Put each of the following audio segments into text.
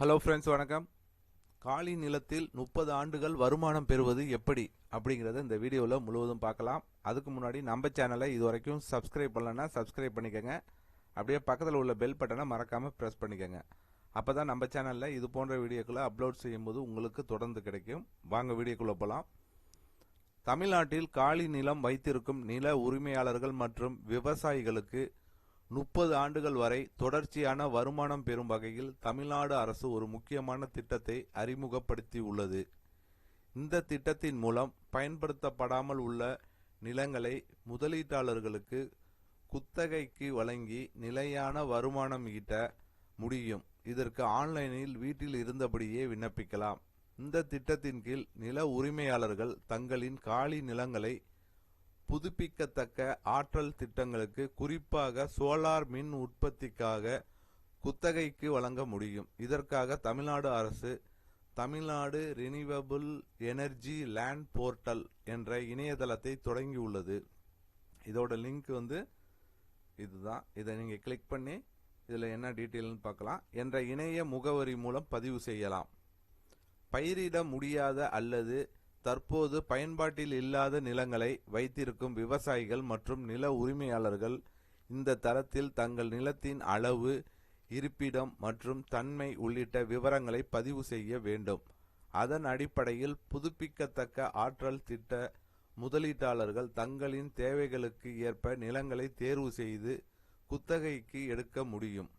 Hello friends வணக்கம். காலி நிலத்தில் முப்பது ஆண்டுகள் வருமானம் பெறுவது எப்படி அப்படிங்கிறத இந்த வீடியோவில் முழுவதும் பார்க்கலாம். அதுக்கு முன்னாடி நம்ம சேனலை இது வரைக்கும் சப்ஸ்கிரைப் பண்ணலன்னா சப்ஸ்கிரைப் பண்ணிக்கோங்க. அப்படியே பக்கத்தில் உள்ள பெல் பட்டனை மறக்காமல் ப்ரெஸ் பண்ணிக்கோங்க. அப்போ தான் நம்ம சேனலில் இது போன்ற வீடியோக்களை அப்லோட் செய்யும்போது உங்களுக்கு தொடர்ந்து கிடைக்கும். வாங்க வீடியோக்குள்ளே போகலாம் தமிழ்நாட்டில் காலி நிலம் வைத்திருக்கும் நில உரிமையாளர்கள் மற்றும் விவசாயிகளுக்கு முப்பது ஆண்டுகள் வரை தொடர்ச்சியான வருமானம் பெறும் வகையில் தமிழ்நாடு அரசு ஒரு முக்கியமான திட்டத்தை அறிமுகப்படுத்தி உள்ளது இந்த திட்டத்தின் மூலம் பயன்படுத்தப்படாமல் உள்ள நிலங்களை முதலீட்டாளர்களுக்கு குத்தகைக்கு வழங்கி நிலையான வருமானம் ஈட்ட முடியும். இதற்கு ஆன்லைனில் வீட்டில் இருந்தபடியே விண்ணப்பிக்கலாம். இந்த திட்டத்தின் கீழ் நில உரிமையாளர்கள் தங்களின் காலி நிலங்களை புதுப்பிக்கத்தக்க ஆற்றல் திட்டங்களுக்கு குறிப்பாக சோலார் மின் உற்பத்திக்காக குத்தகைக்கு வழங்க முடியும். இதற்காக தமிழ்நாடு அரசு Tamil Nadu renewable energy land portal என்ற இணையதளத்தை தொடங்கியுள்ளது. இதோட லிங்க் வந்து இதுதான். இதை நீங்கள் கிளிக் பண்ணி இதில் என்ன டீட்டெயில்னு பார்க்கலாம். என்ற இணைய முகவரி மூலம் பதிவு செய்யலாம். பயிரிட முடியாத அல்லது தற்போது பயன்பாட்டில் இல்லாத நிலங்களை வைத்திருக்கும் விவசாயிகள் மற்றும் நில உரிமையாளர்கள் இந்த தரத்தில் தங்கள் நிலத்தின் அளவு இருப்பிடம் மற்றும் தன்மை உள்ளிட்ட விவரங்களை பதிவு செய்ய வேண்டும். அதன் அடிப்படையில் புதுப்பிக்கத்தக்க ஆற்றல் திட்ட முதலீட்டாளர்கள் தங்களின் தேவைகளுக்கு ஏற்ப நிலங்களை தேர்வு செய்து குத்தகைக்கு எடுக்க முடியும்.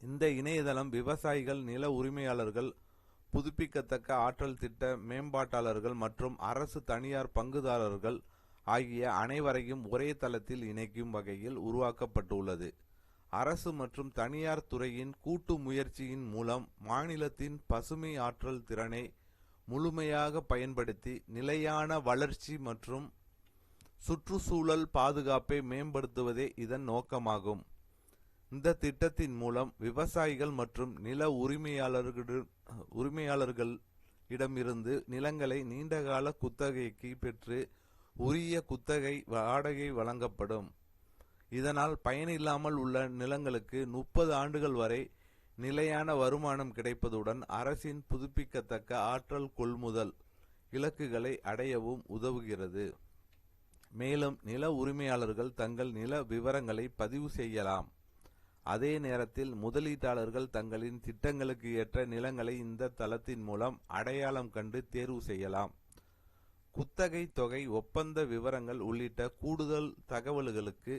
இந்த இணையதளம் விவசாயிகள் நில உரிமையாளர்கள் புதுப்பிக்கத்தக்க ஆற்றல் திட்ட மேம்பாட்டாளர்கள் மற்றும் அரசு தனியார் பங்குதாரர்கள் ஆகிய அனைவரையும் ஒரே தளத்தில் இணைக்கும் வகையில் உருவாக்கப்பட்டுள்ளது. அரசு மற்றும் தனியார் துறையின் கூட்டு முயற்சியின் மூலம் மாநிலத்தின் பசுமை ஆற்றல் திறனை முழுமையாக பயன்படுத்தி நிலையான வளர்ச்சி மற்றும் சுற்றுச்சூழல் பாதுகாப்பை மேம்படுத்துவதே இதன் நோக்கமாகும். இந்த திட்டத்தின் மூலம் விவசாயிகள் மற்றும் நில உரிமையாளர்கள் உரிமையாளர்களிடமிருந்து நிலங்களை நீண்டகால குத்தகைக்கு பெற்று உரிய குத்தகை வாடகை வழங்கப்படும். இதனால் பயனில்லாமல் உள்ள நிலங்களுக்கு முப்பது ஆண்டுகள் வரை நிலையான வருமானம் கிடைப்பதுடன் அரசின் புதுப்பிக்கத்தக்க ஆற்றல் கொள்முதல் இலக்குகளை அடையவும் உதவுகிறது. மேலும் நில உரிமையாளர்கள் தங்கள் நில விவரங்களை பதிவு செய்யலாம். அதே நேரத்தில் முதலீட்டாளர்கள் தங்களின் திட்டங்களுக்கு ஏற்ற நிலங்களை இந்த தளத்தின் மூலம் அடையாளம் கண்டு தேர்வு செய்யலாம். குத்தகை தொகை ஒப்பந்த விவரங்கள் உள்ளிட்ட கூடுதல் தகவல்களுக்கு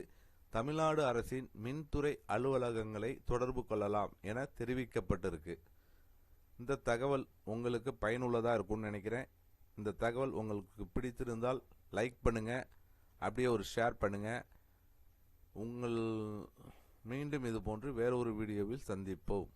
தமிழ்நாடு அரசின் மின்துறை அலுவலகங்களை தொடர்பு கொள்ளலாம் என தெரிவிக்கப்பட்டிருக்கு. இந்த தகவல் உங்களுக்கு பயனுள்ளதாக இருக்கும்னு நினைக்கிறேன். இந்த தகவல் உங்களுக்கு பிடித்திருந்தால் லைக் பண்ணுங்கள் அப்படியே ஒரு ஷேர் பண்ணுங்கள் உங்கள் மீண்டும் இது போன்று வேறொரு வீடியோவில் சந்திப்போம்.